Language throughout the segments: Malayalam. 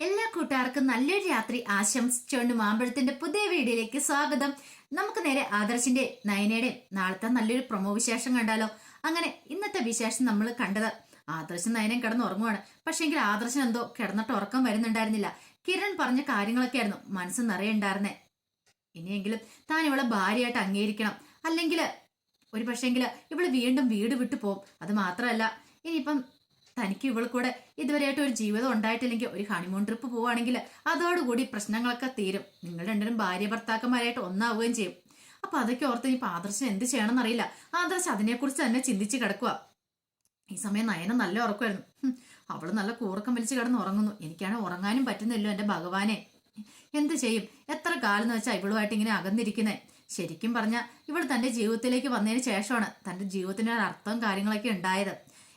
എല്ലാ കൂട്ടുകാർക്കും നല്ലൊരു രാത്രി ആശംസിച്ചുകൊണ്ട് മാമ്പഴത്തിന്റെ പുതിയ വീഡിയോയിലേക്ക് സ്വാഗതം. നമുക്ക് നേരെ ആദർശിന്റെ നയനയുടെ നാളത്തെ നല്ലൊരു പ്രൊമോ വിശേഷം കണ്ടാലോ? അങ്ങനെ ഇന്നത്തെ വിശേഷം നമ്മൾ കണ്ടത് ആദർശൻ നയനം കിടന്ന് ഉറങ്ങുവാണ്. പക്ഷേങ്കിൽ ആദർശൻ എന്തോ കിടന്നിട്ട് ഉറക്കം വരുന്നുണ്ടായിരുന്നില്ല. കിരൺ പറഞ്ഞ കാര്യങ്ങളൊക്കെ ആയിരുന്നു മനസ്സ് നിറയുണ്ടായിരുന്നേ. ഇനിയെങ്കിലും താൻ ഇവളെ ഭാര്യയായിട്ട് അംഗീകരിക്കണം. അല്ലെങ്കിൽ ഒരു പക്ഷേങ്കിൽ ഇവൾ വീണ്ടും വീട് വിട്ടു പോകും അത് മാത്രമല്ല ഇനിയിപ്പം തനിക്ക് ഇവൾ കൂടെ ഇതുവരെയായിട്ട് ഒരു ജീവിതം ഉണ്ടായിട്ടില്ലെങ്കിൽ ഒരു ഹണിമൂൺ ട്രിപ്പ് പോവുകയാണെങ്കിൽ അതോടുകൂടി പ്രശ്നങ്ങളൊക്കെ തീരും. നിങ്ങൾ രണ്ടുപേരും ഭാര്യ ഭർത്താക്കന്മാരായിട്ട് ഒന്നാവുകയും ചെയ്യും. അപ്പൊ അതൊക്കെ ഓർത്ത് ഇനിയിപ്പോൾ ആദർശം എന്ത് ചെയ്യണമെന്ന് അറിയില്ല. ആദർശം അതിനെക്കുറിച്ച് തന്നെ ചിന്തിച്ച് കിടക്കുക ഈ സമയം നയന നല്ല ഉറക്കമായിരുന്നു. അവൾ നല്ല കൂറക്കം വലിച്ച് കിടന്ന് ഉറങ്ങുന്നു. എനിക്കാണ് ഉറങ്ങാനും പറ്റുന്നില്ലോ എന്റെ ഭഗവാനെ. എന്ത് ചെയ്യും? എത്ര കാലം എന്ന് വെച്ചാൽ ഇവളുമായിട്ട് ഇങ്ങനെ അകന്നിരിക്കുന്നേ? ശരിക്കും പറഞ്ഞാൽ ഇവൾ തന്റെ ജീവിതത്തിലേക്ക് വന്നതിന് ശേഷമാണ് തന്റെ ജീവിതത്തിന് ഒരു അർത്ഥവും കാര്യങ്ങളൊക്കെ ഉണ്ടായത്.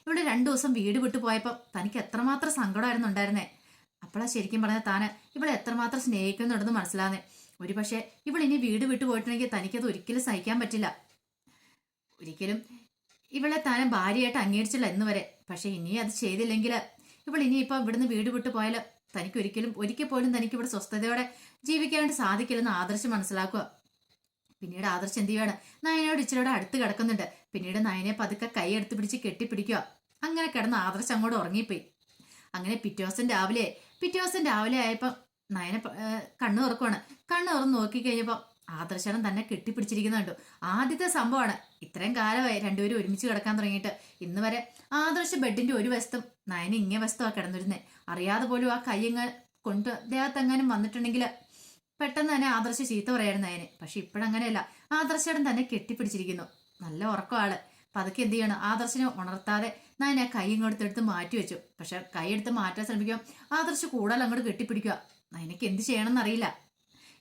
ഇവിടെ രണ്ടു ദിവസം വീട് വിട്ടു പോയപ്പോൾ തനിക്ക് എത്രമാത്രം സങ്കടമായിരുന്നു ഉണ്ടായിരുന്നേ. അപ്പോഴാ ശരിക്കും പറഞ്ഞ താന്. ഇവളെ എത്രമാത്രം സ്നേഹിക്കുന്നുണ്ടെന്ന് മനസ്സിലാകുന്നേ. ഒരു പക്ഷേ ഇവൾ ഇനി വീട് വിട്ടു പോയിട്ടുണ്ടെങ്കിൽ തനിക്കത് ഒരിക്കലും സഹിക്കാൻ പറ്റില്ല. ഒരിക്കലും ഇവളെ താനെ ഭാര്യയായിട്ട് അംഗീകരിച്ചില്ല എന്ന് വരെ. പക്ഷെ ഇനി അത് ചെയ്തില്ലെങ്കിൽ ഇവൾ ഇനിയിപ്പോൾ ഇവിടുന്ന് വീട് വിട്ടു പോയാൽ തനിക്ക് ഒരിക്കലും ഒരിക്കൽ പോലും തനിക്ക് ഇവിടെ സ്വസ്ഥതയോടെ ജീവിക്കാനായിട്ട് സാധിക്കില്ലെന്ന് ആദർശം മനസ്സിലാക്കുക. പിന്നീട് ആദർശം എന്ത് ചെയ്യാണ് നയനയോട് ഇച്ചിരിയോട് അടുത്ത് കിടക്കുന്നുണ്ട്. പിന്നീട് നയനെ പതുക്കെ കൈ എടുത്ത് പിടിച്ച് കെട്ടിപ്പിടിക്കുക. അങ്ങനെ കിടന്ന് ആദർശം അങ്ങോട്ട് ഉറങ്ങിപ്പോയി. അങ്ങനെ പിറ്റേ ദിവസം രാവിലെ പിറ്റേ ദിവസം രാവിലെ ആയപ്പം നയന കണ്ണു തുറക്കുവാണ്. കണ്ണു തുറന്ന് നോക്കി കഴിഞ്ഞപ്പോൾ ആദർശനം തന്നെ കെട്ടിപ്പിടിച്ചിരിക്കുന്നുണ്ട് ആദ്യത്തെ സംഭവമാണ്. ഇത്രയും കാലമായി രണ്ടുപേരും ഒരുമിച്ച് കിടക്കാൻ തുടങ്ങിയിട്ട്. ഇന്ന് വരെ ആദർശ ബെഡിന്റെ ഒരു വശത്തും നയന ഇങ്ങേ വശത്തുമാണ് കിടന്നിരുന്നേ. അറിയാതെ പോലും ആ കയ്യങ്ങ കൊണ്ട് ദേഹത്തെങ്ങാനും വന്നിട്ടുണ്ടെങ്കിൽ പെട്ടെന്ന് തന്നെ ആദർശ ചീത്ത പറയായിരുന്നു അതിന് പക്ഷെ ഇപ്പോഴങ്ങനെയല്ല. ആദർശടൻ തന്നെ കെട്ടിപ്പിടിച്ചിരിക്കുന്നു. നല്ല ഉറക്കമാൾ പതുക്കെ എന്ത് ചെയ്യണം? ആദർശിനെ ഉണർത്താതെ നയനെ കൈ ഇങ്ങോട്ട് എടുത്ത് മാറ്റി വെച്ചു. പക്ഷെ കൈ എടുത്ത് മാറ്റാൻ ശ്രമിക്കുക ആദർശ് കൂടുതൽ അങ്ങോട്ട് കെട്ടിപ്പിടിക്കുക നയനക്ക് എന്ത് ചെയ്യണമെന്ന് അറിയില്ല.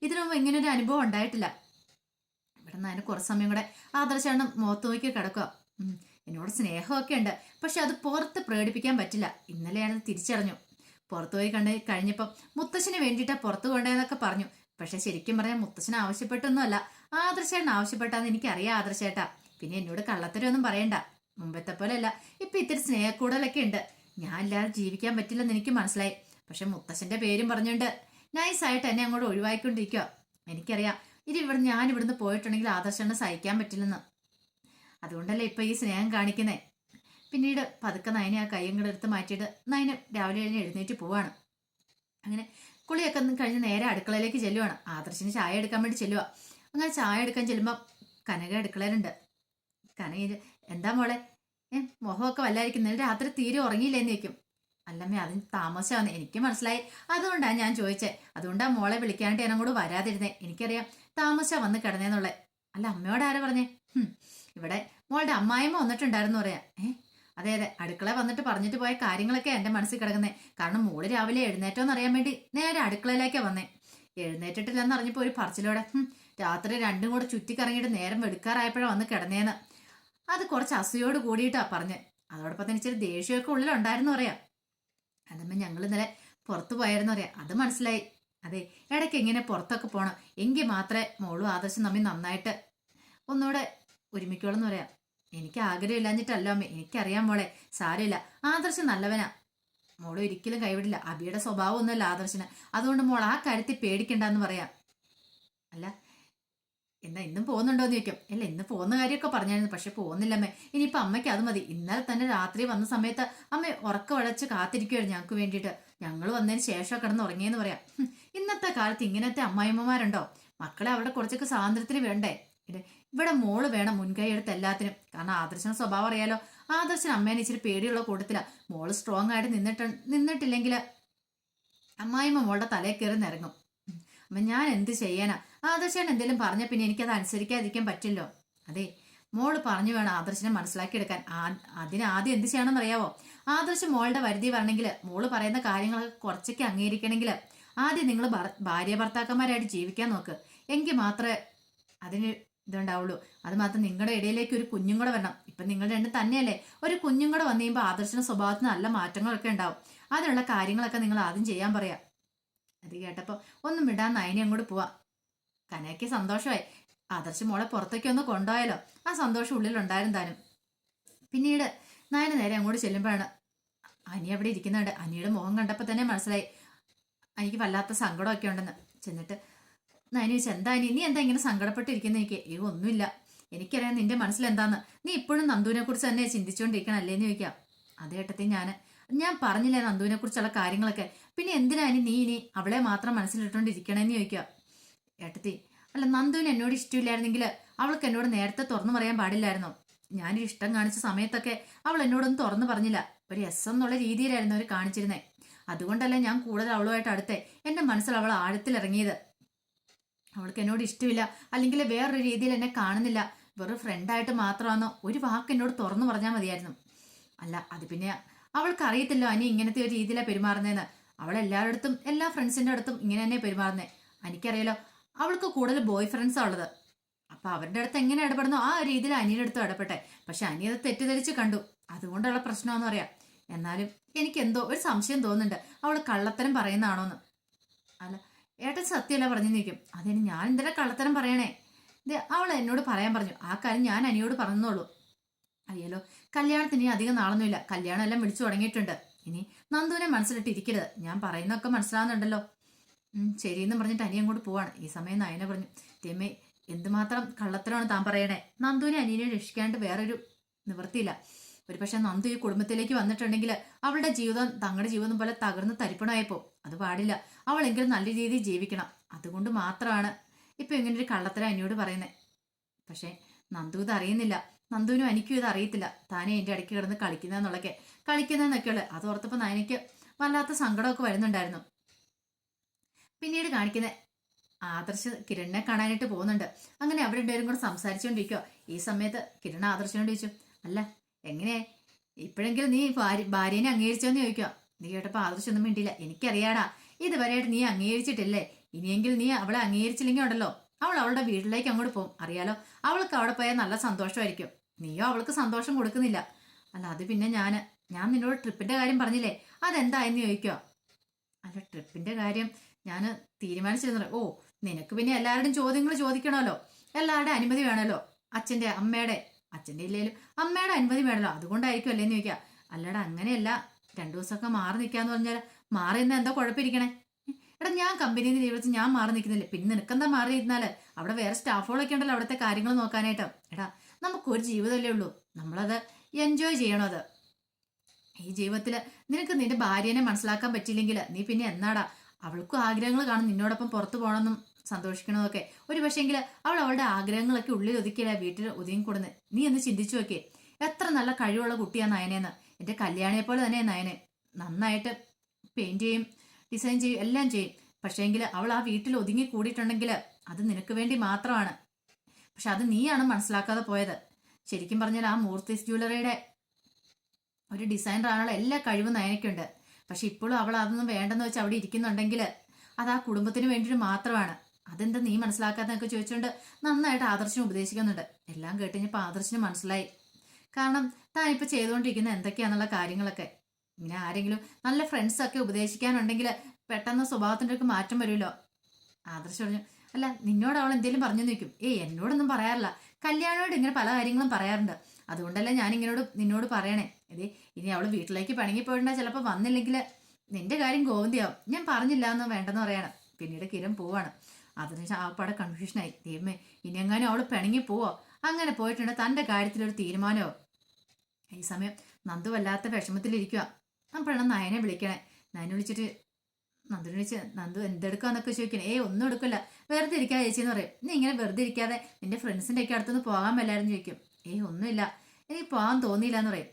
ഇതിനു മുമ്പ് ഇങ്ങനെ ഒരു അനുഭവം ഉണ്ടായിട്ടില്ല. ഇവിടെ അതിന് കുറച്ച് സമയം കൂടെ ആദർശാണ് മുഖത്ത് നോക്കി കിടക്കുക എന്നോട് സ്നേഹമൊക്കെ ഉണ്ട്. പക്ഷെ അത് പുറത്ത് പ്രകടിപ്പിക്കാൻ പറ്റില്ല. ഇന്നലെയാണ് തിരിച്ചറിഞ്ഞു. പുറത്തു പോയി കണ്ട് കഴിഞ്ഞപ്പം മുത്തശ്ശിന് വേണ്ടിയിട്ടാ പുറത്തു കൊണ്ടേന്നൊക്കെ പറഞ്ഞു. പക്ഷെ ശരിക്കും പറയാൻ മുത്തശ്ശൻ ആവശ്യപ്പെട്ടൊന്നുമല്ല. ആദർശേട്ടൻ ആവശ്യപ്പെട്ടാന്ന് എനിക്കറിയാം ആദർശേട്ടാ. പിന്നെ എന്നോട് കള്ളത്തരൊന്നും പറയണ്ട. മുമ്പത്തെ പോലെയല്ല. ഇപ്പൊ ഇത്തിരി സ്നേഹക്കൂടലൊക്കെ ഉണ്ട്. ഞാൻ ഇല്ലാതെ ജീവിക്കാൻ പറ്റില്ലെന്ന് എനിക്ക് മനസ്സിലായി. പക്ഷെ മുത്തശ്ശന്റെ പേരും പറഞ്ഞുകൊണ്ട് നൈസായിട്ട് എന്നെ അങ്ങോട്ട് ഒഴിവാക്കിക്കൊണ്ടിരിക്കുക എനിക്കറിയാം. ഇനി ഇവിടെ ഞാൻ ഇവിടുന്ന് പോയിട്ടുണ്ടെങ്കിൽ ആദർശനെ സഹിക്കാൻ പറ്റില്ലെന്ന്. അതുകൊണ്ടല്ലേ ഇപ്പൊ ഈ സ്നേഹം കാണിക്കുന്നേ. പിന്നീട് പതുക്കെ നയനെ ആ കയ്യും കൂടെ എടുത്ത് മാറ്റിയിട്ട് നയന് രാവിലെ കഴിഞ്ഞ് എഴുന്നേറ്റ് പോവാണ്. അങ്ങനെ കുളിയൊക്കെ ഒന്ന് കഴിഞ്ഞ് നേരെ അടുക്കളയിലേക്ക് ചെല്ലുവാണ്. ആദർശിന് ചായ എടുക്കാൻ വേണ്ടി ചെല്ലുക അങ്ങനെ ചായ എടുക്കാൻ ചെല്ലുമ്പോൾ കനക അടുക്കളയിലുണ്ട്. കനക എന്താ മോളെ? ഏ മുഖമൊക്കെ വല്ലായിരിക്കും രാത്രി തീരെ ഉറങ്ങിയില്ലെന്ന് ചോദിക്കും. അല്ലമ്മേ അതിന് താമസമാണ് എനിക്ക് മനസ്സിലായി. അതുകൊണ്ടാണ് ഞാൻ ചോദിച്ചേ. അതുകൊണ്ടാണ് മോളെ വിളിക്കാനായിട്ട് ഞാൻ അങ്ങോട്ട് വരാതിരുന്നേ. എനിക്കറിയാം താമസം വന്ന് കിടന്നേന്നുള്ളേ. അല്ല അമ്മയോട് ആരാ പറഞ്ഞേ? ഇവിടെ മോളുടെ അമ്മായിമ്മ വന്നിട്ടുണ്ടായിരുന്നു പറയാം. ഏ അതെ അതെ. അടുക്കള വന്നിട്ട് പറഞ്ഞിട്ട് പോയ കാര്യങ്ങളൊക്കെ എന്റെ മനസ്സിൽ കിടക്കുന്നേ. കാരണം മോൾ രാവിലെ എഴുന്നേറ്റോന്ന് അറിയാൻ വേണ്ടി നേരെ അടുക്കളയിലേക്ക് വന്നേ. എഴുന്നേറ്റിട്ടില്ലെന്ന് അറിഞ്ഞപ്പോ ഒരു പറച്ചിലോടെ രാത്രി രണ്ടും കൂടെ ചുറ്റിക്കറങ്ങിയിട്ട് നേരം വെടുക്കാറായപ്പോഴാണ് വന്ന് കിടന്നേന്ന്. അത് കുറച്ച് അസൂയോട് കൂടിയിട്ടാ പറഞ്ഞ്. അതോടൊപ്പം തന്നെ ഇച്ചിരി ദേഷ്യമൊക്കെ ഉള്ളിലുണ്ടായിരുന്നു പറയാം. അതമ്മ ഞങ്ങൾ ഇന്നലെ പുറത്തു പോയായിരുന്നു അറിയാം അത് മനസ്സിലായി. അതെ ഇടയ്ക്ക് എങ്ങനെ പുറത്തൊക്കെ പോകണം എങ്കിൽ മാത്രമേ മോളും ആദർശം തമ്മിൽ നന്നായിട്ട് ഒന്നുകൂടെ ഒരുമിക്കോളെന്ന് പറയാം. എനിക്ക് ആഗ്രഹമില്ലാഞ്ഞിട്ടല്ല അമ്മ. എനിക്കറിയാം മോളെ. സാരമില്ല. ആദർശം നല്ലവനാ. മോൾ ഒരിക്കലും കൈവിടില്ല. അബിയുടെ സ്വഭാവം ഒന്നുമല്ല ആദർശന്. അതുകൊണ്ട് മോൾ ആ കാര്യത്തിൽ പേടിക്കണ്ടെന്ന് പറയാം. അല്ല എന്നാ ഇന്നും പോകുന്നുണ്ടോ എന്ന് ചോദിക്കും. അല്ല ഇന്ന് പോകുന്ന കാര്യമൊക്കെ പറഞ്ഞായിരുന്നു പക്ഷെ പോകുന്നില്ല അമ്മേ. ഇനിയിപ്പോ അമ്മയ്ക്ക് അത് മതി. ഇന്നലെ തന്നെ രാത്രി വന്ന സമയത്ത് അമ്മ ഉറക്കം ഉടച്ച് കാത്തിരിക്കുവായിരുന്നു ഞങ്ങൾക്ക് വേണ്ടിയിട്ട്. ഞങ്ങൾ വന്നതിന് ശേഷം കിടന്ന് ഉറങ്ങിയെന്ന് പറയാം. ഇന്നത്തെ കാലത്ത് ഇങ്ങനത്തെ അമ്മായിമ്മമാരുണ്ടോ മക്കളെ അവിടെ കുറച്ചൊക്കെ സ്വാതന്ത്ര്യത്തിന് വേണ്ടേ? ഇത് ഇവിടെ മോൾ വേണം മുൻകൈ എടുത്ത് എല്ലാത്തിനും. കാരണം ആദർശന സ്വഭാവം അറിയാലോ. ആദർശൻ അമ്മേനെ ഇച്ചിരി പേടിയുള്ള കൂട്ടത്തില. മോൾ സ്ട്രോങ് ആയിട്ട് നിന്നിട്ട് നിന്നിട്ടില്ലെങ്കിൽ അമ്മായിമ്മ മോളുടെ തലയിൽ കയറി നിറങ്ങും ഉം. ഞാൻ എന്ത് ചെയ്യാനാ? ആദർശൻ എന്തെങ്കിലും പറഞ്ഞ പിന്നെ എനിക്കത് അനുസരിക്കാതിരിക്കാൻ പറ്റില്ലോ. അതെ മോൾ പറഞ്ഞു വേണം ആദർശനെ മനസ്സിലാക്കിയെടുക്കാൻ. അതിന് ആദ്യം എന്ത് ചെയ്യണമെന്ന് അറിയാവോ ആദർശം മോളുടെ വരുതി വരണമെങ്കിൽ മോൾ പറയുന്ന കാര്യങ്ങളൊക്കെ കുറച്ചൊക്കെ അംഗീകരിക്കണമെങ്കിൽ ആദ്യം നിങ്ങൾ ഭാര്യ ഭർത്താക്കന്മാരായിട്ട് ജീവിക്കാൻ നോക്ക്. എങ്കിൽ മാത്രമേ അതിന് ഇതുണ്ടാവുള്ളൂ. അത് മാത്രം നിങ്ങളുടെ ഇടയിലേക്ക് ഒരു കുഞ്ഞും കൂടെ വരണം. ഇപ്പൊ നിങ്ങൾ രണ്ടും തന്നെയല്ലേ? ഒരു കുഞ്ഞും കൂടെ വന്നു കഴിയുമ്പോൾ ആദർശന സ്വഭാവത്തിന് നല്ല മാറ്റങ്ങളൊക്കെ ഉണ്ടാവും. അതിനുള്ള കാര്യങ്ങളൊക്കെ നിങ്ങൾ ആദ്യം ചെയ്യാൻ പറയാം. അത് കേട്ടപ്പോൾ ഒന്നും വിടാൻ നയനെ അങ്ങോട്ട് പോവാം. കനയ്ക്ക് സന്തോഷമായി. ആദർശ് മോളെ പുറത്തേക്ക് ഒന്ന് കൊണ്ടുപോയാലോ? ആ സന്തോഷം ഉള്ളിലുണ്ടായിരുന്നു താനും. പിന്നീട് നയന നേരെ അങ്ങോട്ട് ചെല്ലുമ്പോഴാണ് അനി അവിടെ ഇരിക്കുന്നുണ്ട്. അനിയുടെ മുഖം കണ്ടപ്പോൾ തന്നെ മനസ്സിലായി. എനിക്ക് വല്ലാത്ത സങ്കടമൊക്കെ ഉണ്ടെന്ന്. ചെന്നിട്ട് നയന ചോദിച്ചു എന്താ ഇനി? നീ എന്താ ഇങ്ങനെ സങ്കടപ്പെട്ടിരിക്കുന്ന? എനിക്ക് ഏ ഒന്നുമില്ല. എനിക്കറിയാം നിന്റെ മനസ്സിൽ എന്താന്ന് നീ ഇപ്പോഴും നന്ദുവിനെ കുറിച്ച് തന്നെ ചിന്തിച്ചുകൊണ്ടിരിക്കണം എന്ന് ചോദിക്കാം. അതേ ഏട്ടത്തി ഞാൻ ഞാൻ പറഞ്ഞില്ലേ നന്ദുവിനെ കുറിച്ചുള്ള കാര്യങ്ങളൊക്കെ. പിന്നെ എന്തിനാ ഇനി നീ ഇനി അവളെ മാത്രം മനസ്സിലിട്ടുകൊണ്ടിരിക്കണേന്ന് ചോദിക്കുക ഏട്ടത്തി അല്ല നന്ദുവിന് എന്നോട് ഇഷ്ടമില്ലായിരുന്നെങ്കിൽ അവൾക്ക് എന്നോട് നേരത്തെ തുറന്നു പറയാൻ പാടില്ലായിരുന്നു? ഞാനൊരു ഇഷ്ടം കാണിച്ച സമയത്തൊക്കെ അവൾ എന്നോടൊന്നും തുറന്നു പറഞ്ഞില്ല. ഒരു എസ് എന്നുള്ള രീതിയിലായിരുന്നു അവർ കാണിച്ചിരുന്നത് അതുകൊണ്ടല്ല ഞാൻ കൂടുതൽ അവളുമായിട്ട് അടുത്തേ. എന്റെ മനസ്സിൽ അവൾ ആഴത്തിലിറങ്ങിയത്. അവൾക്ക് എന്നോട് ഇഷ്ടമില്ല. അല്ലെങ്കിൽ വേറൊരു രീതിയിൽ എന്നെ കാണുന്നില്ല. വെറും ഫ്രണ്ടായിട്ട് മാത്രമാണോ ഒരു വാക്ക് എന്നോട് തുറന്നു പറഞ്ഞാൽ മതിയായിരുന്നു. അല്ല അത് പിന്നെ അവൾക്ക് അറിയത്തില്ലോ അനി ഇങ്ങനത്തെ ഒരു രീതിയിലാണ് പെരുമാറുന്നതെന്ന് അവൾ എല്ലാവരുടെ എല്ലാ ഫ്രണ്ട്സിന്റെ അടുത്തും ഇങ്ങനെ തന്നെ പെരുമാറുന്നത് എനിക്കറിയാലോ അവൾക്ക് കൂടുതൽ ബോയ് ഫ്രണ്ട്സാണ് ഉള്ളത്. അപ്പം അവരുടെ അടുത്ത് എങ്ങനെ ഇടപെടുന്നോ ആ രീതിയിൽ അനിയുടെ അടുത്തും ഇടപെട്ടെ. പക്ഷെ അനി അത് തെറ്റിദ്ധരിച്ച് കണ്ടു. അതുകൊണ്ടുള്ള പ്രശ്നമെന്ന് പറയാം. എന്നാലും എനിക്ക് എന്തോ ഒരു സംശയം തോന്നുന്നുണ്ട്. അവൾ കള്ളത്തരം പറയുന്നതാണോന്ന്. അല്ല ഏട്ടൻ സത്യമല്ല പറഞ്ഞു നിൽക്കും. അതിന് ഞാൻ എന്തിനാ കള്ളത്തരം പറയണേ. ഇത് അവൾ എന്നോട് പറയാൻ പറഞ്ഞു. ആ കാര്യം ഞാൻ അനിയോട് പറഞ്ഞോളൂ. അറിയാലോ കല്യാണത്തിന് അധികം നാളൊന്നുമില്ല. കല്യാണം എല്ലാം വിളിച്ചു തുടങ്ങിയിട്ടുണ്ട്. ഇനി നന്ദുവിനെ മനസ്സിലിട്ട് ഇരിക്കരുത്. ഞാൻ പറയുന്നൊക്കെ മനസ്സിലാവുന്നുണ്ടല്ലോ. ശരി ശരിയെന്ന് പറഞ്ഞിട്ട് അനിയൻ അങ്ങോട്ട് പോവാണ്. ഈ സമയം നയന പറഞ്ഞു തെമ്മേ എന്തുമാത്രം കള്ളത്തരമാണ് താൻ പറയണേ. നന്ദുവിനെ അനിയനെ രക്ഷിക്കാണ്ട് വേറൊരു നിവൃത്തിയില്ല. ഒരു പക്ഷെ നന്ദു ഈ കുടുംബത്തിലേക്ക് വന്നിട്ടുണ്ടെങ്കിൽ അവളുടെ ജീവിതം തങ്ങളുടെ ജീവിതം പോലെ തകർന്ന് തരിപ്പണമായപ്പോ അത് പാടില്ല. അവളെങ്കിലും നല്ല രീതിയിൽ ജീവിക്കണം. അതുകൊണ്ട് മാത്രമാണ് ഇപ്പൊ ഇങ്ങനെ ഒരു കള്ളത്തരം അനിയോട് പറയുന്നത് പക്ഷേ നന്ദു ഇത് അറിയുന്നില്ല. നന്ദുവിനും എനിക്കും ഇത് അറിയത്തില്ല. താനെ എന്റെ ഇടയ്ക്ക് കിടന്ന് കളിക്കുന്നതെന്നുള്ളൊക്കെ. കളിക്കുന്നതെന്നൊക്കെയുള്ള. അത് ഓർത്തപ്പോൾ നയനയ്ക്ക് വല്ലാത്ത സങ്കടമൊക്കെ വരുന്നുണ്ടായിരുന്നു. പിന്നീട് കാണിക്കുന്ന. ആദർശ് കിരണിനെ കാണാനായിട്ട് പോകുന്നുണ്ട്. അങ്ങനെ അവരുടെ കൂടെ സംസാരിച്ചുകൊണ്ടിരിക്കുക ഈ സമയത്ത് കിരൺ ആദർശനോട് ചോദിച്ചു അല്ല എങ്ങനെ? ഇപ്പോഴെങ്കിലും നീ ഭാര്യ ഭാര്യനെ അംഗീകരിച്ചോന്ന് ചോദിക്കുക നീ കേട്ടപ്പോൾ ആദർശൊന്നും മിണ്ടില്ല എനിക്കറിയാടാ ഇതുവരെയായിട്ട് നീ അംഗീകരിച്ചിട്ടില്ലേ? ഇനിയെങ്കിലും നീ അവളെ അംഗീകരിച്ചില്ലെങ്കിൽ ഉണ്ടല്ലോ. അവൾ അവളുടെ വീട്ടിലേക്ക് അങ്ങോട്ട് പോകും. അറിയാലോ അവൾക്ക് അവിടെ പോയാൽ നല്ല സന്തോഷമായിരിക്കും. നീയോ അവൾക്ക് സന്തോഷം കൊടുക്കുന്നില്ല. അല്ല അത് പിന്നെ ഞാൻ ഞാൻ നിന്നോട് ട്രിപ്പിന്റെ കാര്യം പറഞ്ഞില്ലേ? അതെന്തായെന്ന് ചോദിക്കോ? അല്ല ട്രിപ്പിന്റെ കാര്യം ഞാൻ തീരുമാനിച്ചിരുന്നു ഓ നിനക്ക് പിന്നെ എല്ലാവരുടെയും ചോദ്യങ്ങൾ ചോദിക്കണമല്ലോ. എല്ലാവരുടെയും അനുമതി വേണമല്ലോ. അച്ഛന്റെ അമ്മയുടെ അച്ഛന്റെ ഇല്ലേലും. അമ്മയുടെ അനുമതി വേണമല്ലോ അതുകൊണ്ടായിരിക്കും അല്ലേന്ന് ചോദിക്കുക അല്ലടാ അങ്ങനെയല്ല. രണ്ടു ദിവസമൊക്കെ മാറി നിൽക്കാന്ന് പറഞ്ഞാൽ മാറി നിന്നാൽ എന്താ കുഴപ്പമിരിക്കണേ? എടാ ഞാൻ കമ്പനിയിൽ നിന്ന് ജീവിച്ച് ഞാൻ മാറി നിൽക്കുന്നില്ല പിന്നെ നിനക്കെന്താ മാറി ഇരുന്നാൽ അവിടെ വേറെ സ്റ്റാഫുകളൊക്കെ ഉണ്ടല്ലോ അവിടുത്തെ കാര്യങ്ങൾ നോക്കാനായിട്ട്. എടാ നമുക്കൊരു ജീവിതമല്ലേ ഉള്ളൂ. നമ്മളത് എൻജോയ് ചെയ്യണം അത്. ഈ ജീവിതത്തിൽ നിനക്ക് നിന്റെ ഭാര്യനെ മനസ്സിലാക്കാൻ പറ്റിയില്ലെങ്കിൽ നീ പിന്നെ എന്നാടാ? അവൾക്കും ആഗ്രഹങ്ങൾ കാണും. നിന്നോടൊപ്പം പുറത്തു പോകണമെന്നും സന്തോഷിക്കണമെന്നൊക്കെ ഒരു പക്ഷേങ്കിൽ അവൾ അവളുടെ ആഗ്രഹങ്ങളൊക്കെ ഉള്ളിൽ ഒതുക്കിയില്ല വീട്ടിൽ ഒതുങ്ങി കൊടുന്ന് നീ ഒന്ന് ചിന്തിച്ചു നോക്കേ എത്ര നല്ല കഴിവുള്ള കുട്ടിയാ നയനെന്ന്. എന്റെ കല്യാണിയെ പോലെ തന്നെ നയനെ. നന്നായിട്ട് പെയിന്റ് ചെയ്യും ഡിസൈൻ ചെയ്യും എല്ലാം ചെയ്യും. പക്ഷേങ്കിൽ അവൾ ആ വീട്ടിൽ ഒതുങ്ങി കൂടിയിട്ടുണ്ടെങ്കിൽ അത് നിനക്ക് വേണ്ടി മാത്രമാണ്. പക്ഷെ അത് നീയാണ് മനസ്സിലാക്കാതെ പോയത്. ശരിക്കും പറഞ്ഞാൽ ആ മൂർത്തിസ് ജ്വല്ലറിയുടെ ഒരു ഡിസൈനറാണുള്ള എല്ലാ കഴിവും നയനയ്ക്കുണ്ട്. പക്ഷെ ഇപ്പോഴും അവൾ അതൊന്നും വേണ്ടെന്ന് വെച്ച് അവിടെ ഇരിക്കുന്നുണ്ടെങ്കിൽ അത് ആ കുടുംബത്തിന് വേണ്ടിയിട്ട് മാത്രമാണ്. അതെന്താ നീ മനസ്സിലാക്കാത്തതൊക്കെ ചോദിച്ചുകൊണ്ട് നന്നായിട്ട് ആദർശനം ഉപദേശിക്കുന്നുണ്ട്. എല്ലാം കേട്ടുകഴിഞ്ഞപ്പോൾ ആദർശിന് മനസ്സിലായി. കാരണം താൻ ഇപ്പൊ ചെയ്തുകൊണ്ടിരിക്കുന്ന എന്തൊക്കെയാണെന്നുള്ള കാര്യങ്ങളൊക്കെ. ഇങ്ങനെ ആരെങ്കിലും നല്ല ഫ്രണ്ട്സൊക്കെ ഉപദേശിക്കാനുണ്ടെങ്കിൽ പെട്ടെന്ന് സ്വഭാവത്തിന്റെ ഒക്കെ മാറ്റം വരുമല്ലോ. ആദർശ് പറഞ്ഞു അല്ല നിന്നോട് അവൾ എന്തെങ്കിലും പറഞ്ഞു നിൽക്കും ഏയ് എന്നോടൊന്നും പറയാറില്ല. കല്യാണോട് ഇങ്ങനെ പല കാര്യങ്ങളും പറയാറുണ്ട്. അതുകൊണ്ടല്ലേ ഞാൻ ഇങ്ങനോട് നിന്നോട് പറയണേ. ഇതേ ഇനി അവൾ വീട്ടിലേക്ക് പണങ്ങി പോയിട്ടുണ്ടെ ചിലപ്പോൾ വന്നില്ലെങ്കിൽ നിന്റെ കാര്യം ഗോവിന്ദിയാവും. ഞാൻ പറഞ്ഞില്ല എന്ന് വേണ്ടെന്ന് പറയണം. പിന്നീട് കിരൺ പോവാണ്. അതിന് ആപ്പാടെ കൺഫ്യൂഷനായി ദൈവമേ ഇനി എങ്ങാനും അവൾ പിണങ്ങി പോവോ? അങ്ങനെ പോയിട്ടുണ്ട് തന്റെ കാര്യത്തിലൊരു തീരുമാനമോ? ഈ സമയം നന്ദു വല്ലാത്ത വിഷമത്തിലിരിക്കുക അപ്പോഴാണ് നയനെ വിളിക്കണേ. നയനെ വിളിച്ചിട്ട് നന്ദു വിളിച്ച് നന്ദു എന്തെടുക്കാന്നൊക്കെ ചോദിക്കണേ. ഏയ് ഒന്നും എടുക്കില്ല വെറുതെ ഇരിക്കാതെ ചേച്ചി എന്ന് പറയും. നീ ഇങ്ങനെ വെറുതെ ഇരിക്കാതെ നിന്റെ ഫ്രണ്ട്സിന്റെ ഒക്കെ അടുത്തൊന്ന് പോകാൻ വല്ലായിരുന്നു ചോദിക്കും. ഏയ് ഒന്നുമില്ല. എനിക്ക് പോകാൻ തോന്നിയില്ല എന്ന് പറയും.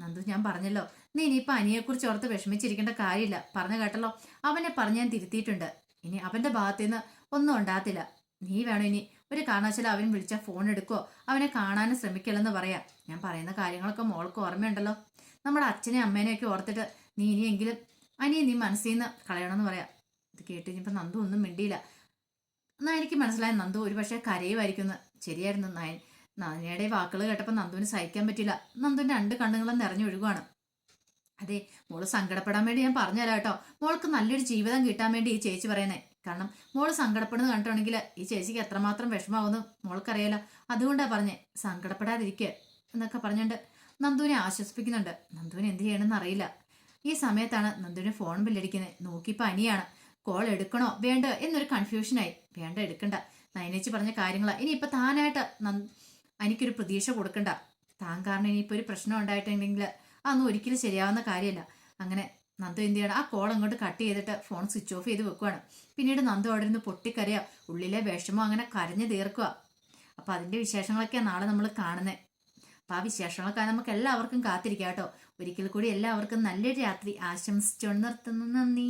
നന്ദു ഞാൻ പറഞ്ഞല്ലോ. നീ ഇനിയിപ്പോൾ അനിയെക്കുറിച്ച് ഓർത്ത് വിഷമിച്ചിരിക്കേണ്ട കാര്യമില്ല. പറഞ്ഞു കേട്ടല്ലോ. അവനെ പറഞ്ഞ് ഞാൻ തിരുത്തിയിട്ടുണ്ട്. ഇനി അവന്റെ ഭാഗത്തു നിന്ന് ഒന്നും ഉണ്ടാകത്തില്ല. നീ വേണം ഇനി ഒരു കാരണവശാലും അവൻ വിളിച്ചാൽ ഫോൺ എടുക്കോ? അവനെ കാണാനും ശ്രമിക്കില്ലെന്ന് പറയാം. ഞാൻ പറയുന്ന കാര്യങ്ങളൊക്കെ മോൾക്ക് ഓർമ്മയുണ്ടല്ലോ. നമ്മുടെ അച്ഛനെയും അമ്മേനെയൊക്കെ ഓർത്തിട്ട് നീ ഇനിയെങ്കിലും അനിയെ നീ മനസ്സിൽ നിന്ന് കളയണമെന്ന് പറയാം. ഇത് കേട്ട് കഴിഞ്ഞപ്പോൾ നന്ദു ഒന്നും മിണ്ടിയില്ല. എന്നാ എനിക്ക് മനസ്സിലായ നന്ദു ഒരു പക്ഷേ കരയുമായിരിക്കുന്നു ശരിയായിരുന്നു നയൻ. നയനയുടെ വാക്കുകൾ കേട്ടപ്പോൾ നന്ദുവിന് സഹിക്കാൻ പറ്റില്ല. നന്ദുവിന്റെ രണ്ട് കണ്ണുകളും നിറഞ്ഞൊഴുകുവാണ് അതെ മോൾ സങ്കടപ്പെടാൻ വേണ്ടി ഞാൻ പറഞ്ഞുതരാം കേട്ടോ. മോൾക്ക് നല്ലൊരു ജീവിതം കിട്ടാൻ വേണ്ടി ഈ ചേച്ചി പറയുന്നേ. കാരണം മോൾ സങ്കടപ്പെടുന്നത് കണ്ടിട്ടുണ്ടെങ്കിൽ ഈ ചേച്ചിക്ക് എത്രമാത്രം വിഷമാവുന്നു മോൾക്കറിയാലോ. അതുകൊണ്ടാണ് പറഞ്ഞേ സങ്കടപ്പെടാതിരിക്കുക എന്നൊക്കെ പറഞ്ഞുകൊണ്ട് നന്ദുവിനെ ആശ്വസിപ്പിക്കുന്നുണ്ട്. നന്ദുവിന് എന്ത് ചെയ്യണമെന്ന് അറിയില്ല. ഈ സമയത്താണ് നന്ദുവിന് ഫോൺ ബില്ലടിക്കുന്നത്. നോക്കിയിപ്പോൾ അനിയാണ് കോൾ എടുക്കണോ? വേണ്ട എന്നൊരു കൺഫ്യൂഷനായി. വേണ്ട എടുക്കണ്ട. നയനേച്ചി പറഞ്ഞ കാര്യങ്ങളാ. ഇനിയിപ്പോൾ താനായിട്ട് എനിക്കൊരു പ്രതീക്ഷ കൊടുക്കണ്ട. താൻ കാരണം ഇനിയിപ്പോൾ ഒരു പ്രശ്നം ഉണ്ടായിട്ടുണ്ടെങ്കിൽ അതൊന്നും ഒരിക്കലും ശരിയാവുന്ന കാര്യമല്ല. അങ്ങനെ നന്ദു എന്ത് ചെയ്യണം? ആ കോൾ അങ്ങോട്ട് കട്ട് ചെയ്തിട്ട് ഫോൺ സ്വിച്ച് ഓഫ് ചെയ്ത് വെക്കുവാണ്. പിന്നീട് നന്ദു അവിടെ നിന്ന് പൊട്ടിക്കരയോ. ഉള്ളിലെ വിഷമം അങ്ങനെ കരഞ്ഞു തീർക്കുക അപ്പൊ അതിന്റെ വിശേഷങ്ങളൊക്കെയാണ് നാളെ നമ്മൾ കാണുന്നത് അപ്പൊ ആ വിശേഷങ്ങളൊക്കെ നമുക്ക് എല്ലാവർക്കും കാത്തിരിക്കാം കേട്ടോ. ഒരിക്കൽ കൂടി എല്ലാവർക്കും നല്ലൊരു രാത്രി. ആശംസിച്ചുകൊണ്ട് നിർത്തുന്നു. നന്ദി.